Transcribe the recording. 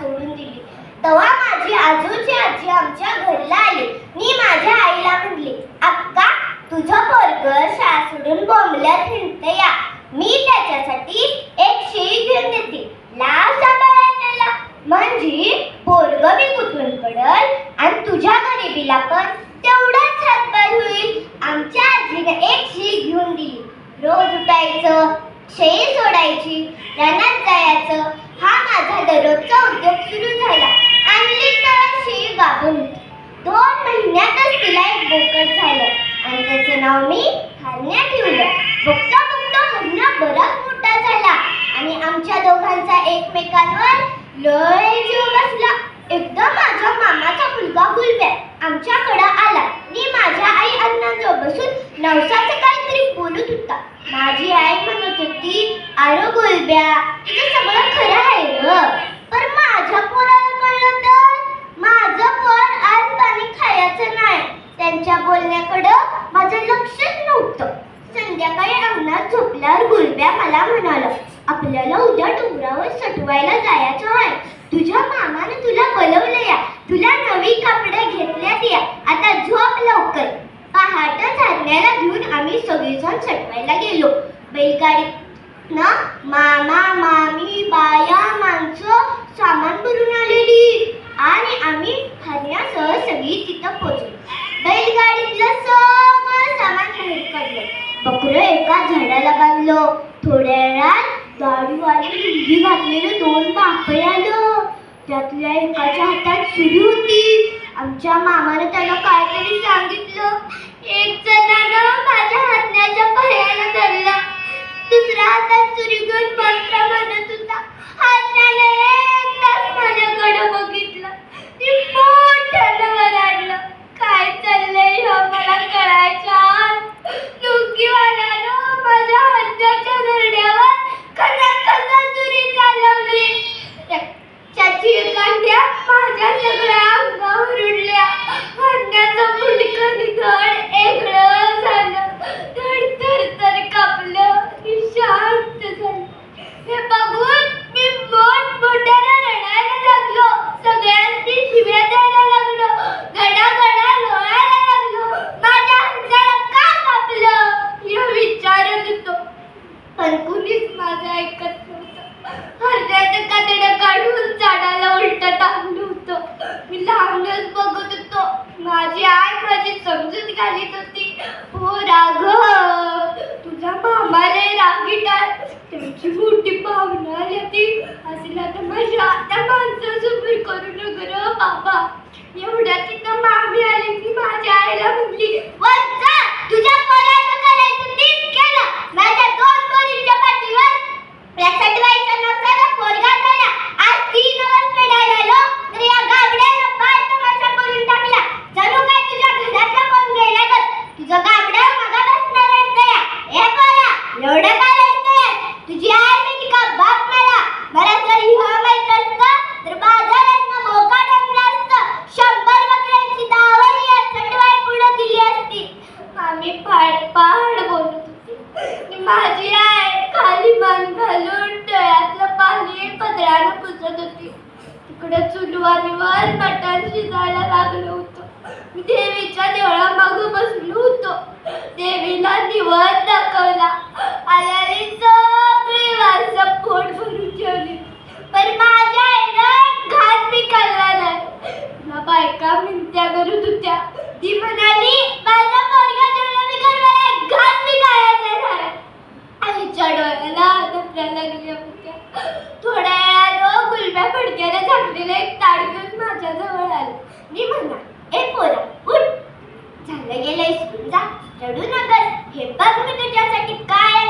सोडून दिली. तेव्हा माझी आजोची आजी आमच्या घरला आली. मी माझ्या आईला म्हणले अक्का तुझं पोरग शाळा सोडून बोंबलत या. मी त्याच्यासाठी एक शेळी घेऊन देते. लाव सांभाळा त्याला म्हणजे पोरग मी कुठून पडल आणि तुझ्या गरिबीला पण तेवढाच हातभार होईल. आमच्या आजीने एक शेळी घेऊन दिली. रोज उठायचं शेळी सोडायची रानात जायचं हा माझा दररोजचा उद्योग सुरू झाला. आणली तर शेळी गाभून दोन महिन्यातच तिला एक बोकड झालं. आणि त्याचं नाव मी हरण्या ठेवलं. बघता बघता हरण्या बराच मोठा झाला. आणि आमच्या दोघांचा एकमेकांवर लय जीव बसला. एकदा माझ्या मामाचा मुलगा गुलब्या आमच्याकडं आला. मी माझ्या आई अन्नाजवळ बसून नवसाचं काहीतरी बोलत होता. माझी आई म्हणत होती अरे गुलब्या तुझं सगळं खरं पण माझ्या पोराला कळलं तर? माझं पोर आज पाणी खायचं नाही. त्यांच्या माझं लक्षच नव्हतं. संध्याकाळी अंगणात झोपल्यावर गुलब्या मला म्हणाला आपल्याला उद्या डोंगरावर सटवायला जायचं आहे. तुझ्या मामाने तुला बोलवलं या. तुला नवी कपडे घेतल्यात या आता झोप लवकर. पहाट झाल्याला घेऊन आम्ही सगळेजण सटवायला गेलो. बैलगाडी ना मामा मामी बकरं एका झाडाला बांधलं. थोड्या वेळात गाडीवाले मुलगी घातलेलं दोन बापय आलं. त्यातल्या एकाच्या हातात सुरी होती. आमच्या मामानं त्याला काहीतरी सांगितलं. एक जणानं माझ्या हातण्याच्या पायाला धरला. दुसऱ्या हातात सुरी घेऊन मंत्र म्हणत होता. हातण्याने एक तास माझ्याकडे बघितलं. ती मोठ्यानं वराडलं. काय चाललंय हे मला कळायच्या नुकीवाल्यानं माझ्या हाताच्या दरड्यावर कसा कसा सुरी चालवली त्याची कांड्या माझ्या सगळ्या अंगावर उडल्या हरण्याचं मुंडकं निघड एगळं झालं धड थर थर कापलं आणि शांत झालं हे बघून मी मोठ मोठ्याने रडायला लागलो सगळ्यांनी शिव्या द्यायला लागलो गडा गडा लोळायला लागलो माझ्या हाताला का कापलं हे विचारत होतो पण कुणीच माझं ऐकत नव्हतं हरण्याचं कातडं काढून झाडाला उलट टाकलं होतं मी लांबच बघत होतो माझी आई माझी समजूत घालीत होती हो राघव तुझा मामाने रे रागीट त्यांची मोठी पाहुणा आली ती असला तर त्या आता माणसासमोर करू नका रे बाबा एवढ्या तिथं मामी आली की माझ्या आईला म्हणली "वत्सा, तुझ्या पोराचं करायचं नीट केलं माझ्या दोन पोरींच्या पाठीवर यासाठी व्हायचं नव्हतं पोरगा झाला आज तीन वर्ष फेडायला तर या गाबड्यानं पाय तमाशा करून टाकला जणू काय तुझ्या घरातला कोण गेला तर तुझं गाबड्या मगा बसणार रडतया हे पोरा एवढं काय रडतय तुझी आई म्हणजे का बाप मला मला जर ह्या माहीत असतं तर बाजारात ना मोका टाकला असतं शंभर बकऱ्यांची दावणी या सटवाई पुढे दिली असती आम्ही पाड पाड बोलत होते आणि माझी आई खाली मान घालून डोळ्यातलं पाणी पदरानं पुसत होती तिकडे मटण शिजायला लागलो होतो. मी देवीच्या देवळामागं बसलो होतो. देवीला दिवस दाखवला. आल्याने सगळी माणसं पोट भरून ठेवली. पण माझ्या आईनं घात निकालला नाही. मला बायका मिंत्या करत होत्या. ती म्हणाली माझा पोरगा जेवला मी मला एक घात नाही. आईच्या डोळ्याला धपल्या लागल्या होत्या. थोड्या वेळानं गुलब्या फडक्याने झाकलेलं एक ताड घेऊन माझ्याजवळ आलं मी म्हणा ए पोरा उठ. झालं गेलं इस्कूल जा रडू हे बघ मी तुझ्यासाठी काय